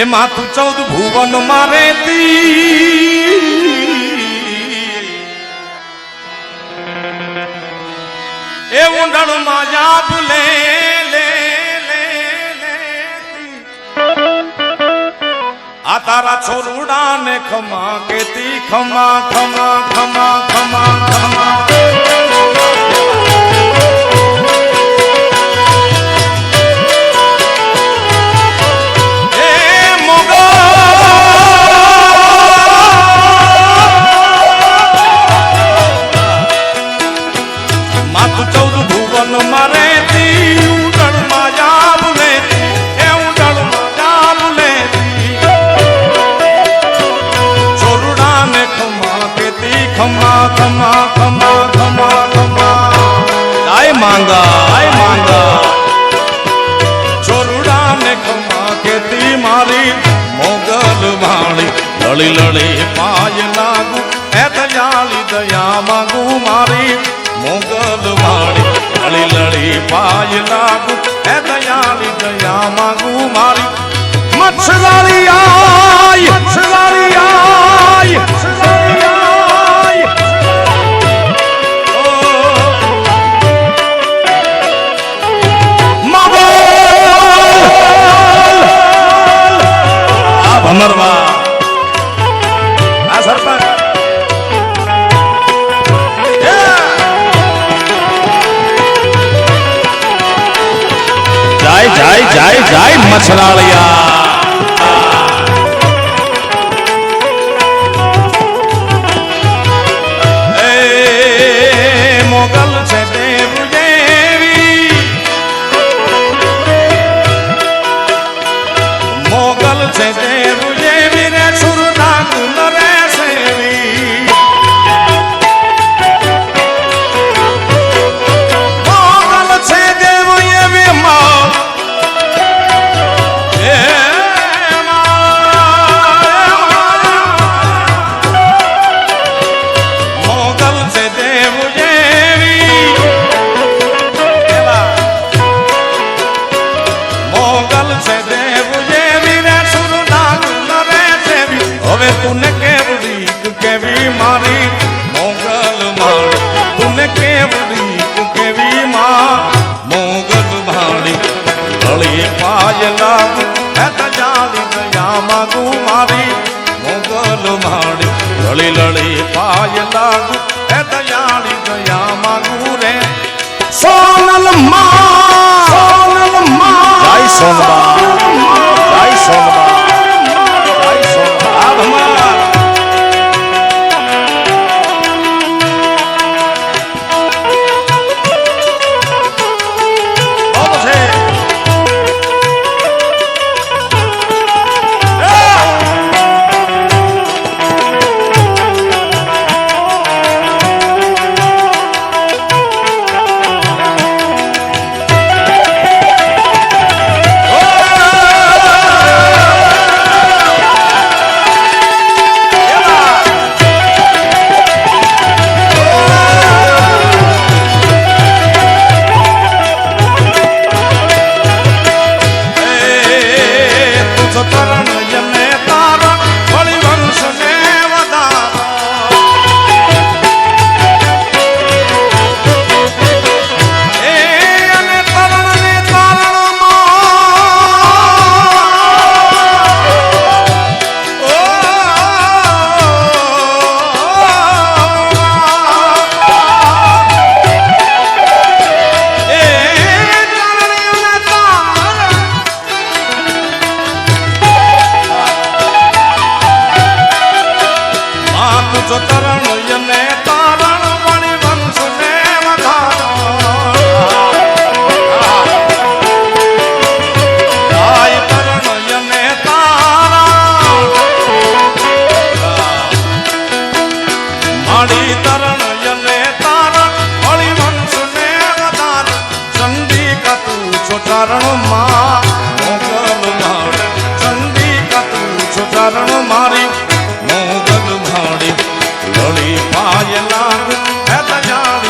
એમાં તું ચૌદ ભુવન મારે એ ઊંડણમાં યાદ લે. આ તારા છોરુડા ને ખમા કેતી, ખમા ખમા ખમા ખમા ખમા મારી મોગલ વાણી લળી લળી પાય લાગુ એ દયાળી દયા માંગુ મારી. મોગલ વાણી લળી લળી પાય લાગુ ભમરવા. આ સરપંચ. જાય જાય જાય જાય મછરાળિયા મારી મોગલ માળી તુને કેવડી કેવી માં મોગલ માળી ગળી પાય લાગ એત જાલી દયા માગુ મારી મોગલ માળી લળી લળી પાય લાગુ એ દયાળી દયા માગુ રે સોનલમાં માં